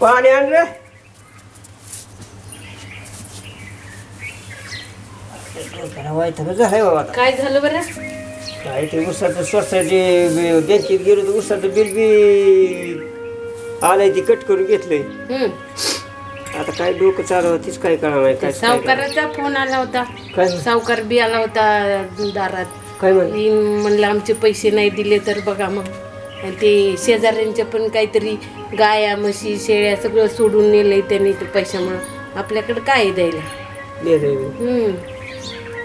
पाणी आण रे. बाबा. काय झालं बरं? काय ते उसाचं सोसायटी बँकेत गेलो तर उसाचं बिल बी आलंय ती कट करून घेतलंय. हम्म. आता काय डोकं चालू तीच काय कळा नाही काय काय सावकाराचा फोन आला होता. काय सावकार बी आला होता दारात. काय म्हण मी म्हणलं आमचे पैसे नाही दिले तर बघा मग. आणि ते शेजाऱ्यांच्या पण काहीतरी गाया म्हशी शेळ्या सगळं सोडून नेलंय त्यांनी ते पैशामुळं आपल्याकडे काय आहे द्यायला लिहिलंय मी. हम्म.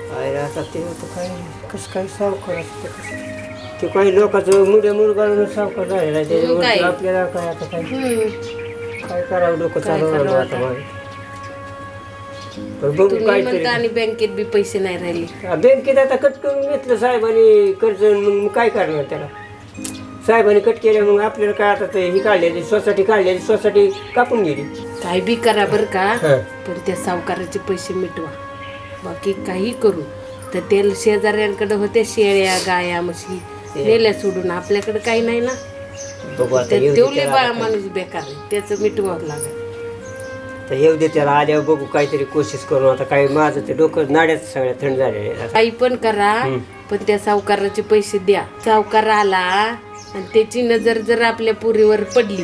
काय रे आता ते आता काय कसं काय सावकार असतं कसं ते काही लोकांचं मुड्या मुरगाळून सावकार राहिला काय? त्याच्यावर आपल्याला काय आता काय हम्म. काय करावं डोकं काय चालू करावं आता आता? पण बघू तुम्ही काहीतरी म्हणता आणि बँकेत बी पैसे नाही राहिले बँकेत आता कट करून घेतलं साहेबांनी कर्ज मग काय करणार त्याला साहेबांनी कट केलं मग आपल्याला काय आता ते ही काढलेली सोसायटी काढलेली सोसायटी कापून गेली. काय बी करा बरं का हा. पण त्या सावकाराचे पैसे मिटवा. बाकी काही करू. तर ते शेजाऱ्यांकडे होत्या शेळ्या गाया म्हशी नेल्या सोडून. आपल्याकडे काही नाही ना. बघू आता ते येऊ दे तेवढे त्याला बाळा आता. माणूस बेकार आहे. त्याचं मिटवावं लागेल. तर येऊ दे त्याला आल्यावर बघू काहीतरी कोशिश करू. आता काय माझं ते डोकं नाड्यात सगळ्या थंड झालेले. काही पण करा. पण त्या सावकाराचे पैसे द्या. सावकार आला आणि त्याची नजर जर आपल्या पुरीवर पडली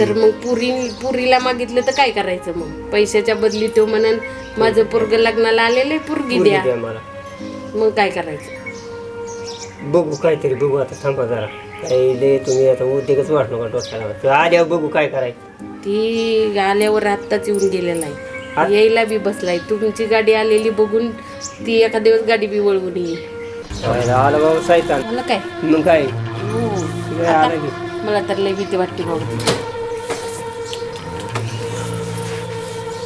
तर मग पुरी पुरीला मागितलं तर काय करायचं मग? पैशाच्या बदली तो म्हणन माझं पोरग लग्नाला आलेलं पुरगी मुलगी द्या. मग काय करायचं? बघू काहीतरी बघू आता थांबा जरा. काही तुम्ही आता उद्योगच वाट नका डोक्याला आल्यावर बघू काय करायचं. ती आल्यावर आत्ताच येऊन गेलेला आहे. यायला बी बसलाय. तुमची गाडी आलेली बघून ती एका दिवस गाडी बी वळवून येईल. आलं बाबा सायतान मला काय? मग काय? हो. आलं की. मला तर लय भीती वाटते बाबा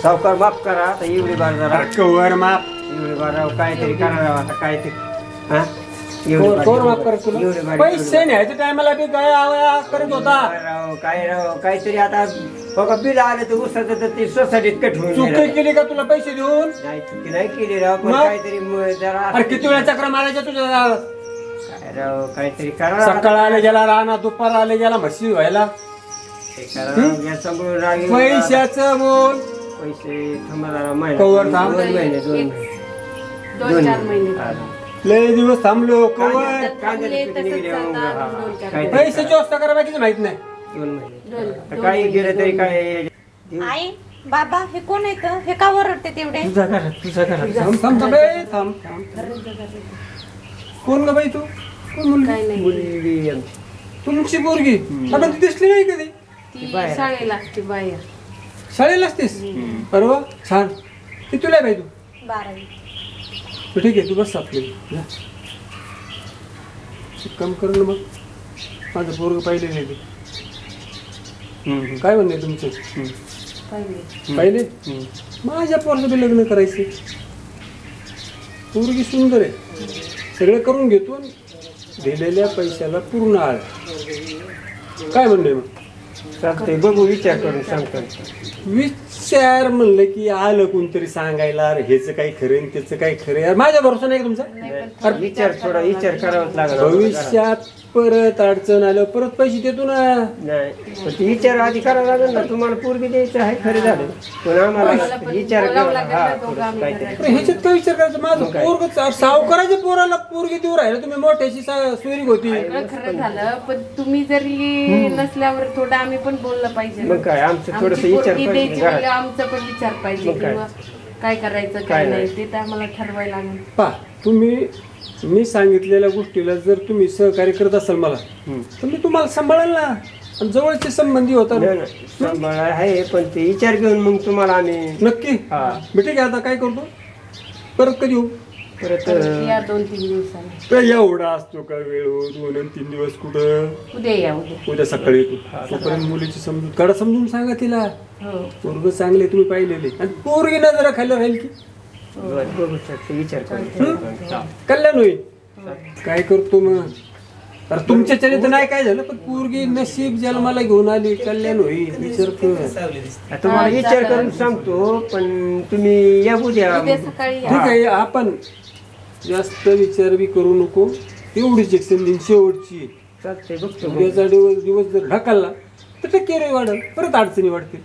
सावकार माफ करा आता एवढी बार जरा. कवर माप एवढी बार राव काहीतरी करा राव आता काय ते हा? एवढी कोण तुला एवढी पैसे न्यायच्या टायमाला बी काय आवया करत होता काय राव काय राव काहीतरी आता बघा बिल आलं तर उसाचं तर ते सोसायटीत कट होऊन चुकी गेलं. केली का तुला पैसे देऊन नाही चुकी नाही केली राव पण मग? काहीतरी म- जरा अरे किती वेळा चक्र मारायच्या तुझ्या काय राव काहीतरी करा राव. सकाळ आले गेला राणा दुपार आले गेला म्हशी व्हायला ते करा राव. येऊन. पैशाचं बोल पैसे थांबा जरा महिना कवर थांब. दोन महिने दोन चार महिने हा. लय दिवस थांबलो कवर पैशाची व्यवस्था करा बाकीचं माहीत नाही. दोन महिने. काही गेलं तरी काय? आई बाबा हे कोण येत हे का ओरडते तेवढे? तुझा करा तुझा करा. थांब थांब थांब ए, थांब. कोण ग बाई तू? कोण मुलगी? आमची. तुमची पोरगी? आपण ती दिसली नाही कधी? ती शाळेला असते. बाहेर. शाळेला असतेस? छान. ती तुला बाई तू. बारावी. तर ठीक आहे तू बस आपली. जा. एक काम कर ना मग. माझं पोरग पाहिले नाही ते. काय म्हणणे तुमचं? पाहिले? पाहिले माझ्या पोराचं बी लग्न करायचे पोरगी सुंदर आहे. सगळं करून घेतो दिलेल्या पैशाला पूर्ण आळ. काय म्हणणे मग? चालतंय बघू विचार करून सांगतो. विचार म्हणलं की आलं कोणतरी सांगायला अरे ह्याचं काही खरं आणि त्याचं काही खरं यार माझ्या भरोसा नाही का तुमचा? अरे विचार थोडा विचार करावाच लागला. भविष्यात परत अडचण आलं परत पैसे देतो ना. नाही पण ते विचार आधी करावा लागेल ना. तुम्हाला पूर्वी द्यायचं आहे खरं झालं. पण आम्हाला विचार करा हा थोडं काहीतरी. अरे ह्याच्यात काय विचार करायचा? माझं पोरग सावकाराच्या पोराला पोरगी देऊ राहिलं तुम्ही मोठ्याशी सोयरी होती. खरं झालं पण तुम्ही जरी नसल्यावर थोडं आम्ही पण बोललं पाहिजे. मग काय आमचं थोडस आमची विचार पोरगी पाहिजे घरात. म्हणजे आमचा पण विचार पाहिजे मग काय? किंवा काय करायचं काय काय नाही. ते तर आम्हाला ठरवायला लागेल पा तुम्ही मी सांगितलेल्या गोष्टीला जर तुम्ही सहकार्य करत असाल मला तर मी तुम्हाला सांभाळेल ना आणि जवळचे संबंधी होता ना नाही, नाही, सांभाळ आहे पण ते विचार घेऊन मग तुम्हाला आम्ही नक्की हा मी ठीक आहे आता काय करतो परत कधी येऊ परत या दोन तीन दिवसांनी. एवढा असतो का वेळ? हो? दोन आणि तीन दिवस कुठं? उद्या या उद्या. उद्या सकाळी येतो तोपर्यंत मुलीची समजून कडा समजून सांगा तिला. हो. पोरग चांगले तुम्ही पाहिलेले. आणि पोरगी ना जरा खाल्लं राहील की? बरं, बघू शकतो विचार करून हा. कल्याण होईल. काय करतो मग? अरे तुमच्या चरित्र नाही काय झालं पण पोरगी नशीब जन्माला घेऊन आली कल्याण होईल विचार कर. आता तुम्हाला विचार करून सांगतो पण तुम्ही या उद्या. उद्या सकाळी या. ठीक आहे आपण जास्त विचार बी करू नको एवढीच एक संधी शेवटची चालतंय बघतो मग. उद्याचा दिवस दिवस जर ढकलला तर टक्केवारी वाढेल परत अडचणी वाढतील.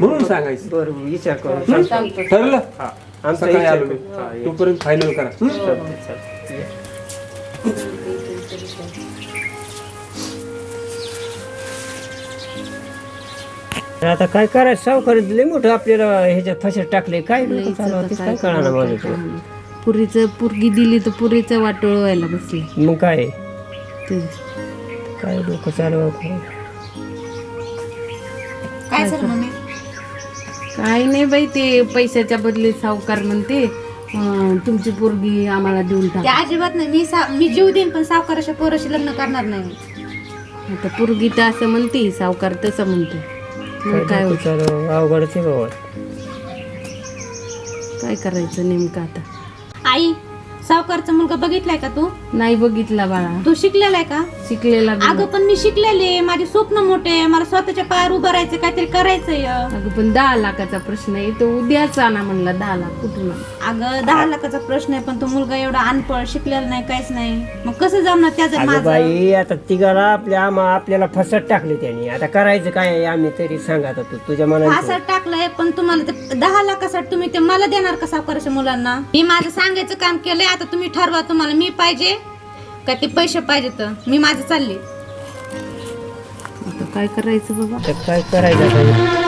म्हणून सांगायचं बरं विचार. सांगतो ठरलं हा आमचा सकाळी विचार आलो करू. मी हा, ये. तोपर्यंत फायनल करा हं? चालतंय, चालतंय. तर आता काय करायचं सावकार लय मोठं आपल्याला ह्याच्यात फसत टाकले काय चालू तेच काय कळणार माझं. पुरीचं पुरगी दिली तर पुरीचं वाटोळ व्हायला बसले. मग काय? ते. काय डोकं चालू काय सर मम्मी? काही नाही बाई ते पैशाच्या बदली सावकार म्हणते अं, तुमची पोरगी आम्हाला देऊन ते टाक अजिबात नाही मी सा मी जीव देईन पण सावकाराच्या पोराशी लग्न करणार नाही. आता पोरगी तर असं म्हणते सावकार तसं म्हणते. मग काय होत? चालू अवघडच आहे बाबा. काय करायचं नेमकं आता? आई सावकारचा मुलगा बघितलाय का तू? नाही बघितला बाळा. तू शिकलेला आहे का? शिकलेला बी अगं पण मी शिकलेले माझे स्वप्न मोठे मला स्वतःच्या पायावर उभं राहायचं काहीतरी करायचंय. अगं पण दहा लाखाचा प्रश्न आहे. तो उद्याच आणा म्हणला दहा लाख कुठून आणू? अगं दहा लाखाचा प्रश्न आहे पण तो मुलगा एवढा अनपढ शिकलेला नाही काहीच नाही. मग कसं जमणार त्याचं अगं माझं? बाई आता तिघाला आपल्या आम्हा आपल्याला फसत टाकले त्यांनी. आता करायचं काय आहे आम्ही तरी सांगा आता तू तुझ्या मनात फासात टाकलंय पण तुम्हाला ते दहा लाखासाठी तुम्ही ते मला देणार का सावकाराच्या मुलांना? मी माझं सांगायचं काम केलंय आता तुम्ही ठरवा तुम्हाला मी पाहिजे? का ते पैसे पाहिजे तर? मी माझं चालले. आता काय करायचं बाबा? काय करायचं आता?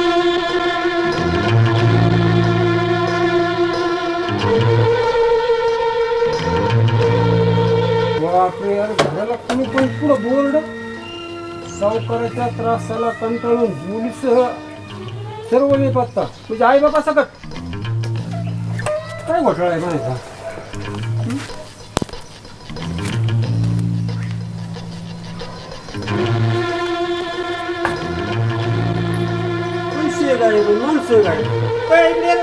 बापरे यार घराला कुणी पुढं बोर्ड? सावकाराच्या त्रासाला कंटाळून मुलीसह सर्व मी पत्ता म्हणजे आई बाबा सकट काय घोटाळा आहे म्हणायचा माणसं गाडी माणसं गाडी काय इकडे?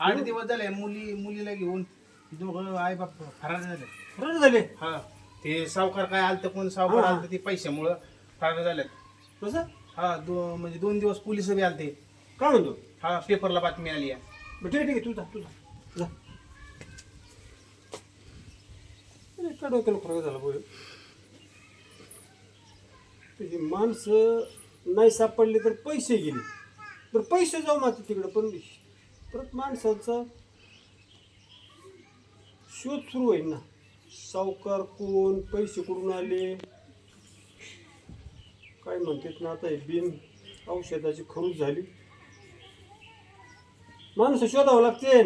आठ दिवस झाले मुली मुलीला घेऊन दोघं आई बाप फरार झाले. बरं झाले? हा. ते सावकार काय आलत कोण सावकार आलत ते पैशामुळं फरार झालेत. कसं? हा दो म्हणजे दोन दिवस पोलीस बी आलते. काय म्हणतो? हा पेपरला बातमी आली आहे. बरं, ठीक आहे ठीक आहे तू जा तू जा. अरे, काय डोक्याला फरक झाला बोल तुझी माणसं नाही सापडली तर पैसे गेले तर पैसे जाऊ माते तिकडं पण परत माणसाचा शोध सुरू होईल ना. सावकार कोण पैसे कुठून आले? काय म्हणतात ना आता हे बिन औषधाची खरूच झाली. माणसं शोधावं लागते.